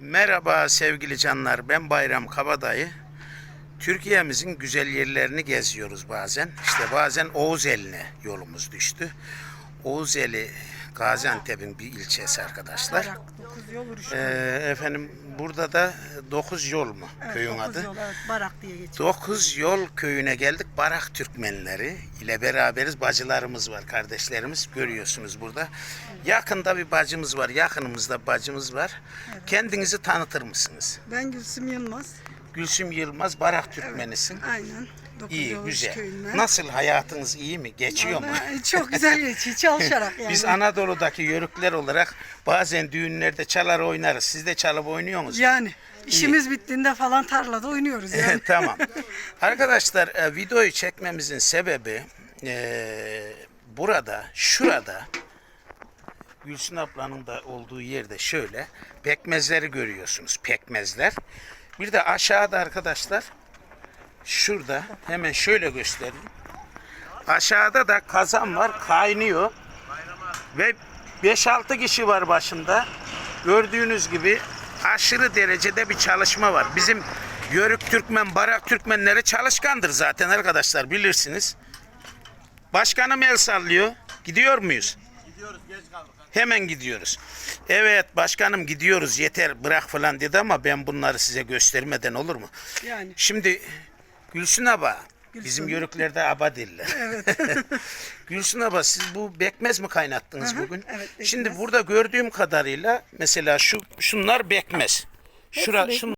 Merhaba sevgili canlar. Ben Bayram Kabadayı. Türkiye'mizin güzel yerlerini geziyoruz bazen. İşte bazen Oğuzeli'ne yolumuz düştü. Oğuzeli Gaziantep'in bir ilçesi arkadaşlar. Yol. Ee, efendim burada da 9 yol mu Evet, köyün dokuz adı? Yol, evet, Barak diye geçiyor. 9 yol köyüne geldik. Barak Türkmenleri ile beraberiz. Bacılarımız var, kardeşlerimiz. Görüyorsunuz burada. Yakında bir bacımız var. Yakınımızda bacımız var. Kendinizi tanıtır mısınız? Ben Gülsüm Yılmaz. Gülsüm Yılmaz, Barak Türkmenisin. Aynen. Dokuz İyi, güzel. köyünden. Nasıl hayatınız iyi mi? Geçiyor mu? Vallahi Çok güzel geçiyor. Çalışarak yani. Biz Anadolu'daki yörükler olarak bazen düğünlerde çalar oynarız. Siz de çalıp oynuyorsunuz. Yani işimiz bittiğinde falan tarlada oynuyoruz yani. tamam. Arkadaşlar e, videoyu çekmemizin sebebi e, burada, şurada Gülsün ablanın da olduğu yerde şöyle pekmezleri görüyorsunuz. Pekmezler. Bir de aşağıda arkadaşlar şurada hemen şöyle göstereyim. Aşağıda da kazan var kaynıyor. Ve 5-6 kişi var başında. Gördüğünüz gibi aşırı derecede bir çalışma var. Bizim Yörük Türkmen, Barak Türkmenleri çalışkandır zaten arkadaşlar bilirsiniz. Başkanım el sallıyor. Gidiyor muyuz? Hemen gidiyoruz. Evet başkanım gidiyoruz yeter bırak falan dedi ama ben bunları size göstermeden olur mu? Yani. Şimdi Gülsün Aba bizim yörüklerde aba derler. Gülsün Aba siz bu bekmez mi kaynattınız hı, bugün? evet, bekmez. Şimdi burada gördüğüm kadarıyla mesela şu şunlar bekmez. Şura, şun,